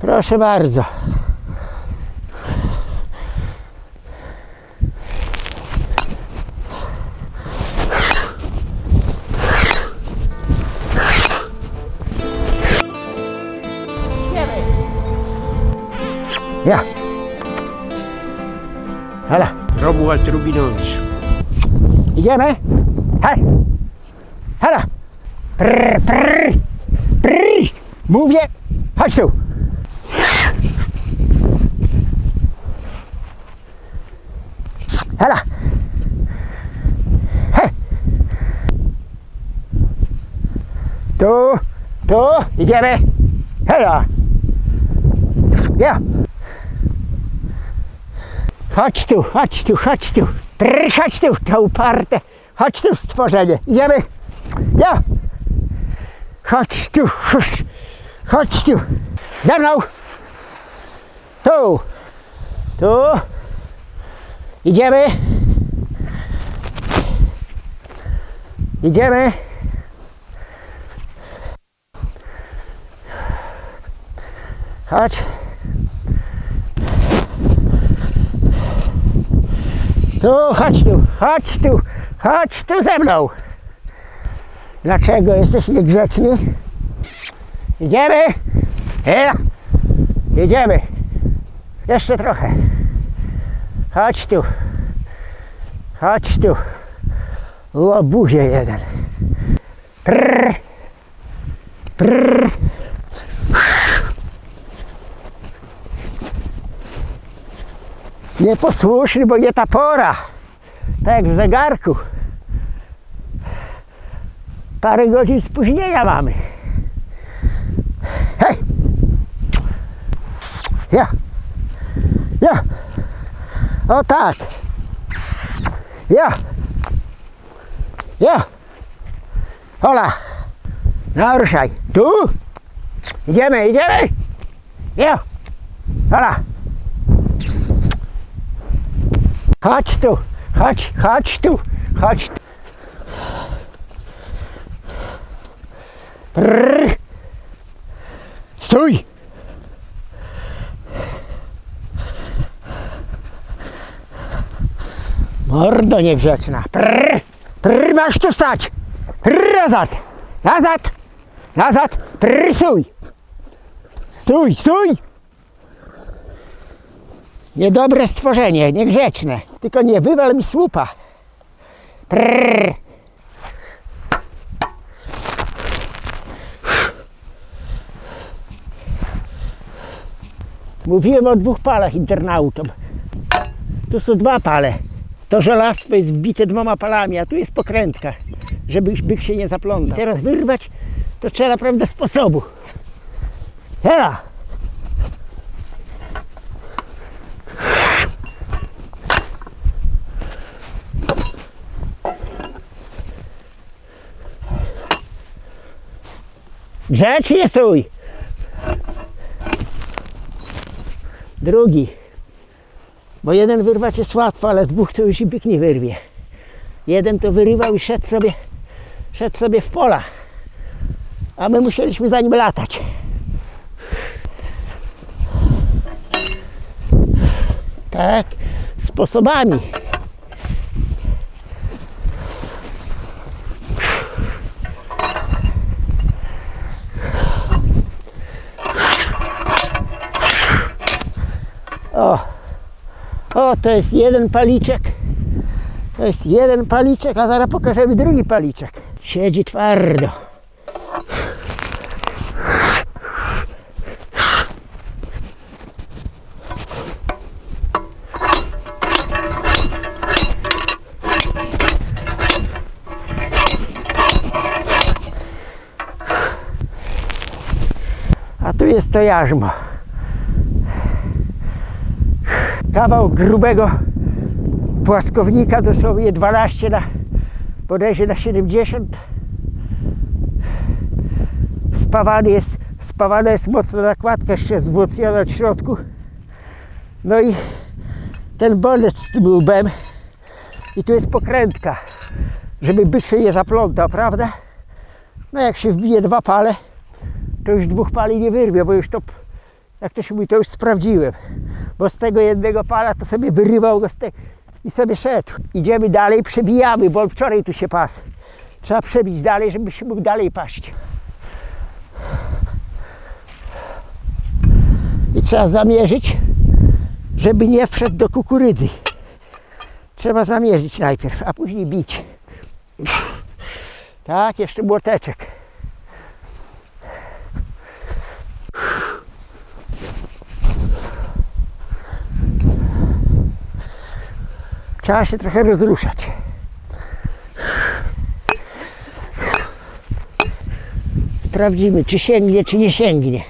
Proszę bardzo. Ja. Hala. Romuald Rubinowicz. Idziemy? Hej! Hala! Prr, prr, prr. Mówię! Chodź tu! Hala! Hej! Tu! Tu! Idziemy! Heja! Ja! Chodź tu, chodź tu, chodź tu. Prr, chodź tu, to uparte. Chodź tu, stworzenie. Idziemy. Ja. Chodź tu, chodź. Chodź tu. Za mną. Tu. Tu. Idziemy. Idziemy. Chodź. Tu, chodź tu, chodź tu, chodź tu ze mną. Dlaczego jesteś niegrzeczny? Idziemy? Idziemy. Jeszcze trochę. Chodź tu. Chodź tu. Łobuzie jeden. Prr. Prr. Nieposłuszny, bo nie ta pora. Tak jak w zegarku. Parę godzin spóźnienia mamy. Hej! Ja! Ja! O tak! Ja! Ja! Hola! No ruszaj! Tu! Idziemy, idziemy! Ja! Hola! Chodź tu, chodź, chodź tu, chodź tu. Prrr. Stój! Mordo niegrzeczna. Prrr. Prrr, masz tu stać. Prrr, nazad. Nazad. Nazad. Prrr, stój. Stój, stój. Niedobre stworzenie, niegrzeczne. Tylko nie wywal mi słupa. Prrr. Mówiłem o dwóch palach internautom. Tu są dwa pale. To żelastwo jest wbite dwoma palami, a tu jest pokrętka, żeby byk się nie zaplątał. Teraz wyrwać to trzeba naprawdę sposobu. Hela! Grzecznie stój. Drugi. Bo jeden wyrwać jest łatwo, ale dwóch to już i byk nie wyrwie. Jeden to wyrywał i szedł sobie, szedł sobie w pola. A my musieliśmy za nim latać. Tak, sposobami. O, to jest jeden paliczek. To jest jeden paliczek, a zaraz pokażemy drugi paliczek. Siedzi twardo. A tu jest to jarzmo. Kawał grubego płaskownika, dosłownie 12 na bodajże na 70. Spawany jest, spawana jest mocno nakładka, jeszcze wzmocniona od środku. No i ten bolec z tym łbem i tu jest pokrętka, żeby byk się nie zaplątał, prawda? No jak się wbije dwa pale, to już dwóch pali nie wyrwie, bo już to jak to się mówi, to już sprawdziłem. Bo z tego jednego pala to sobie wyrywał go z tej i sobie szedł. Idziemy dalej, przebijamy, bo wczoraj tu się pas. Trzeba przebić dalej, żeby się mógł dalej paść. I trzeba zamierzyć, żeby nie wszedł do kukurydzy. Trzeba zamierzyć najpierw, a później bić. Tak, jeszcze młoteczek. Trzeba się trochę rozruszać. Sprawdzimy, czy sięgnie, czy nie sięgnie.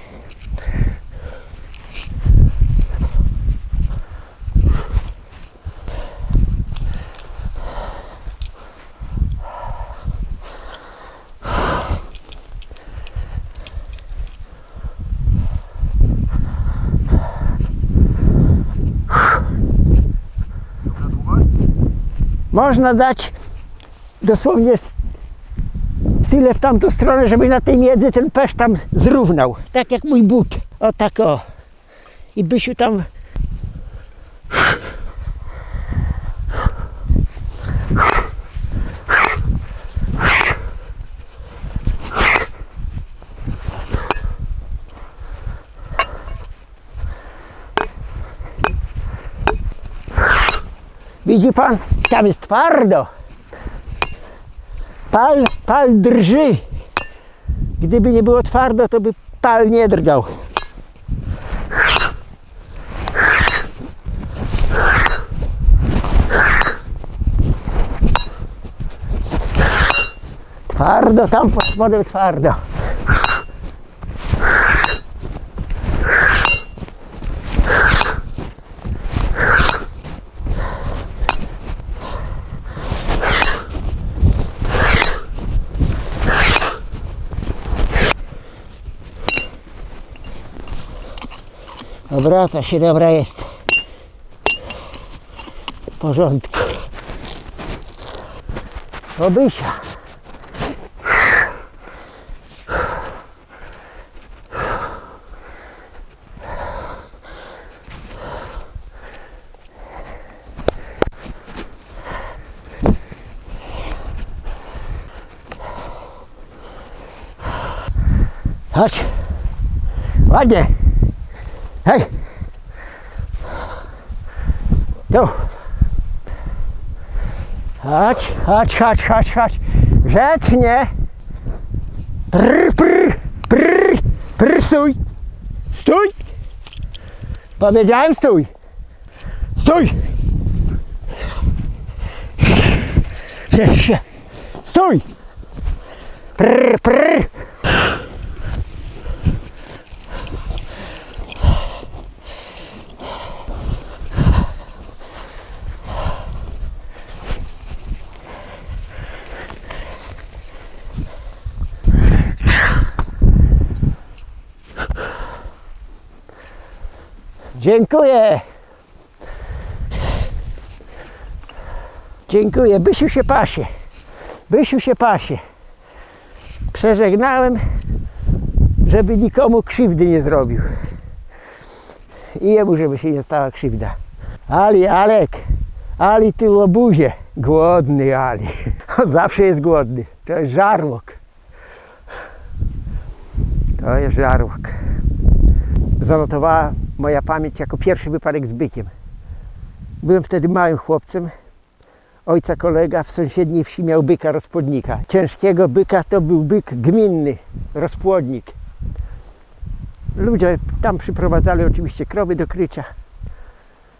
Można dać dosłownie tyle w tamtą stronę, żeby na tej miedzy ten pesz tam zrównał. Tak jak mój but. O tak o. I Bysiu tam... Widzi pan? Tam jest twardo. Pal, pal drży. Gdyby nie było twardo, to by pal nie drgał. Twardo, tam pod spodem twardo. Obraca się, dobra jest. W porządku. Obysia. Chodź. Ładnie. Hej! Tu! Chodź, chodź, chodź, chodź, chodź. Grzecznie. Prr, prr, prr, prr, stój. Stój. Powiedziałem stój. Stój. Stój. Prr, prr. Dziękuję. Dziękuję. Bysiu się pasie. Bysiu się pasie. Przeżegnałem, żeby nikomu krzywdy nie zrobił. I jemu, żeby się nie stała krzywda. Ali, Alek, Ali ty łobuzie. Głodny Ali. On zawsze jest głodny. To jest żarłok. To jest żarłok zanotowała moja pamięć jako pierwszy wypadek z bykiem. Byłem wtedy małym chłopcem. Ojca kolega w sąsiedniej wsi miał byka rozpłodnika. Ciężkiego byka to był byk gminny, rozpłodnik. Ludzie tam przyprowadzali oczywiście krowy do krycia.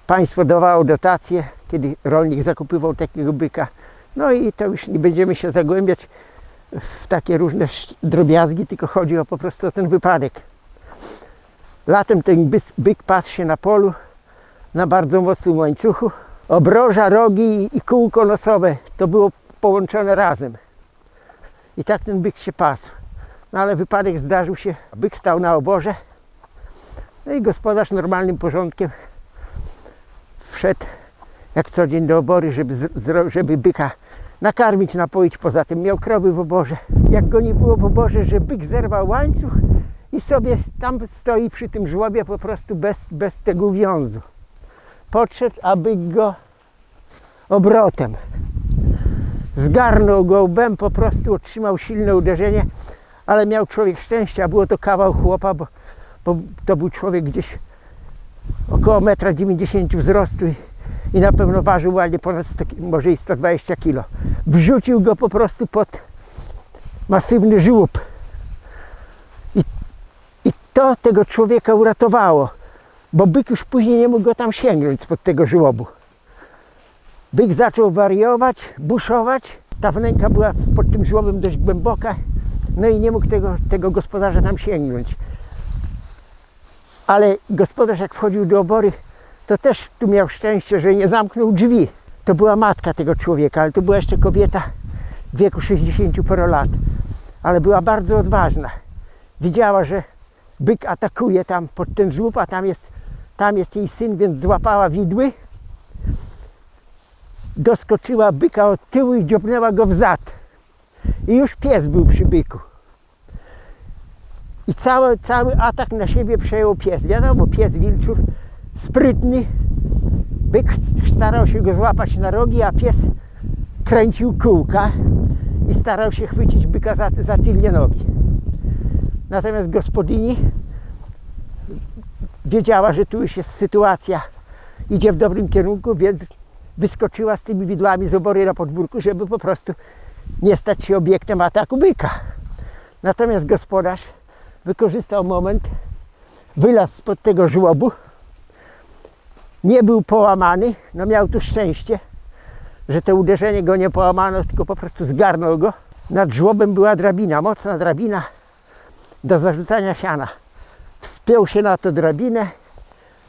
Państwo dawało dotacje, kiedy rolnik zakupywał takiego byka. No i to już nie będziemy się zagłębiać w takie różne drobiazgi, tylko chodzi o po prostu o ten wypadek. Latem ten byk pasł się na polu na bardzo mocnym łańcuchu. Obroża, rogi i kółko nosowe to było połączone razem. I tak ten byk się pasł. No ale wypadek zdarzył się. Byk stał na oborze. No i gospodarz normalnym porządkiem wszedł jak co dzień do obory, żeby, żeby byka nakarmić, napoić. Poza tym miał krowy w oborze. Jak go nie było w oborze, że byk zerwał łańcuch i sobie tam stoi przy tym żłobie po prostu bez, bez tego uwiązu. Podszedł, aby go obrotem. Zgarnął go łbem, po prostu otrzymał silne uderzenie, ale miał człowiek szczęścia, było to kawał chłopa, bo, bo to był człowiek gdzieś około 1,90 m wzrostu i, i na pewno ważył ładnie ponad 100, ki- może i 120 kg. Wrzucił go po prostu pod masywny żłób. To tego człowieka uratowało, bo byk już później nie mógł go tam sięgnąć spod tego żłobu. Byk zaczął wariować, buszować. Ta wnęka była pod tym żłobem dość głęboka, no i nie mógł tego, tego gospodarza tam sięgnąć. Ale gospodarz jak wchodził do obory, to też tu miał szczęście, że nie zamknął drzwi. To była matka tego człowieka, ale to była jeszcze kobieta w wieku 60 paro lat. Ale była bardzo odważna. Widziała, że byk atakuje tam pod ten żłób, a tam jest, tam jest jej syn, więc złapała widły. Doskoczyła byka od tyłu i dziobnęła go w zad. I już pies był przy byku. I cały, cały atak na siebie przejął pies. Wiadomo, pies wilczur sprytny. Byk starał się go złapać na rogi, a pies kręcił kółka i starał się chwycić byka za, za tylnie nogi. Natomiast gospodyni wiedziała, że tu już jest sytuacja, idzie w dobrym kierunku, więc wyskoczyła z tymi widłami z obory na podwórku, żeby po prostu nie stać się obiektem ataku byka. Natomiast gospodarz wykorzystał moment, wylazł spod tego żłobu, nie był połamany, no miał tu szczęście, że to uderzenie go nie połamano, tylko po prostu zgarnął go. Nad żłobem była drabina, mocna drabina do zarzucania siana. Wspiął się na tę drabinę,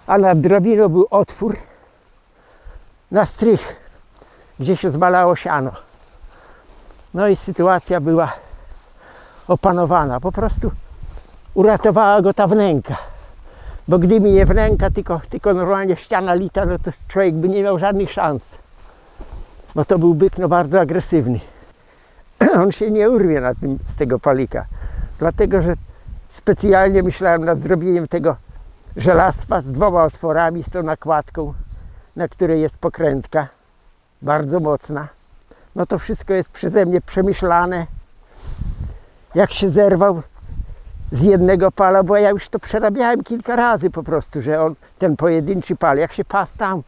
a nad drabiną był otwór na strych, gdzie się zmalało siano. No i sytuacja była opanowana. Po prostu uratowała go ta wnęka. Bo gdyby nie wnęka, tylko, tylko normalnie ściana lita, no to człowiek by nie miał żadnych szans. Bo to był byk no, bardzo agresywny. On się nie urwie na tym, z tego palika. Dlatego, że specjalnie myślałem nad zrobieniem tego żelastwa z dwoma otworami, z tą nakładką, na której jest pokrętka. Bardzo mocna. No to wszystko jest przeze mnie przemyślane. Jak się zerwał z jednego pala, bo ja już to przerabiałem kilka razy po prostu, że on, ten pojedynczy pal, jak się pas tam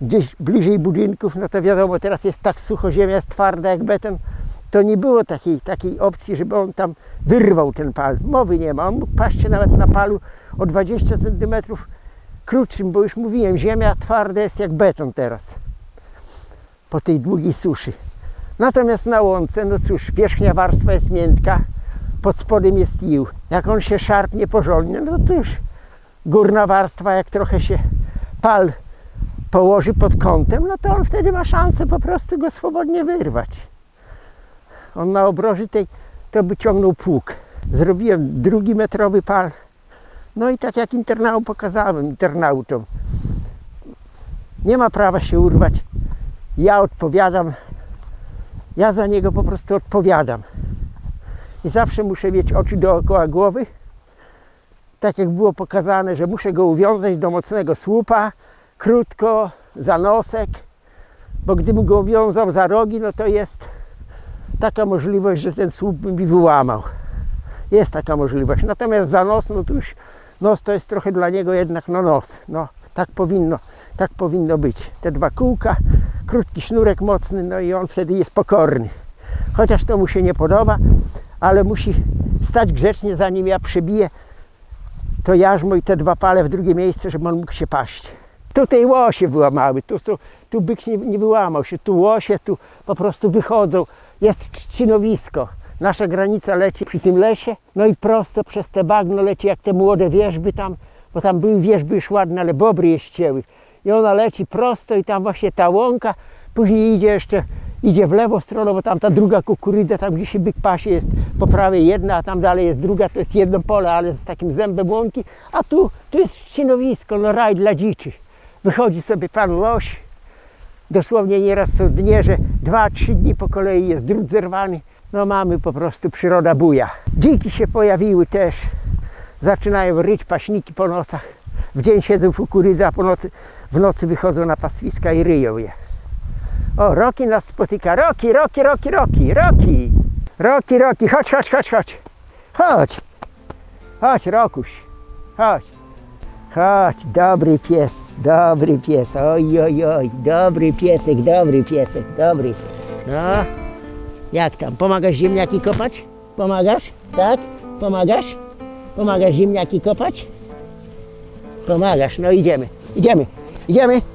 gdzieś bliżej budynków, no to wiadomo, teraz jest tak sucho, ziemia jest twarda jak beton, to nie było takiej, takiej opcji, żeby on tam wyrwał ten pal. Mowy nie ma. On mógł paść nawet na palu o 20 cm krótszym, bo już mówiłem, ziemia twarda jest jak beton teraz po tej długiej suszy. Natomiast na łące, no cóż, wierzchnia warstwa jest miętka, pod spodem jest ił. Jak on się szarpnie porządnie, no to już górna warstwa, jak trochę się pal położy pod kątem, no to on wtedy ma szansę po prostu go swobodnie wyrwać. On na obroży tej to by ciągnął pług. Zrobiłem drugi metrowy pal. No i tak jak internau pokazałem, internautom. Nie ma prawa się urwać. Ja odpowiadam. Ja za niego po prostu odpowiadam. I zawsze muszę mieć oczy dookoła głowy. Tak jak było pokazane, że muszę go uwiązać do mocnego słupa, krótko, za nosek, bo gdybym go wiązał za rogi, no to jest taka możliwość, że ten słup mi wyłamał. Jest taka możliwość. Natomiast za nos, no to już nos to jest trochę dla niego jednak no nos. No, tak powinno, tak powinno być. Te dwa kółka, krótki sznurek mocny, no i on wtedy jest pokorny. Chociaż to mu się nie podoba, ale musi stać grzecznie, zanim ja przebiję to jarzmo i te dwa pale w drugie miejsce, żeby on mógł się paść. Tutaj łosie wyłamały, tu, tu, tu byk nie, nie wyłamał się, tu łosie, tu po prostu wychodzą. Jest trzcinowisko. Nasza granica leci przy tym lesie, no i prosto przez te bagno leci jak te młode wierzby tam, bo tam były wierzby już ładne, ale bobry je ścięły. I ona leci prosto i tam właśnie ta łąka, później idzie jeszcze, idzie w lewą stronę, bo tam ta druga kukurydza, tam gdzie się byk pasie jest po prawej jedna, a tam dalej jest druga, to jest jedno pole, ale z takim zębem łąki, a tu, tu jest trzcinowisko, no raj dla dziczy. Wychodzi sobie pan łoś, dosłownie nieraz są dnie, że dwa, trzy dni po kolei jest drut zerwany. No mamy po prostu przyroda buja. Dziki się pojawiły też. Zaczynają ryć paśniki po nocach. W dzień siedzą w kukurydzy, a po nocy, w nocy wychodzą na pastwiska i ryją je. O, Roki nas spotyka. Roki, Roki, Roki, Roki, Roki. Roki, Roki, chodź, chodź, chodź, chodź. Chodź. Chodź, Rokuś. Chodź. Chodź, dobry pies, dobry pies. Oj, oj, oj, dobry piesek, dobry piesek, dobry. No, jak tam? Pomagasz ziemniaki kopać? Pomagasz? Tak? Pomagasz? Pomagasz ziemniaki kopać? Pomagasz, no idziemy, idziemy, idziemy.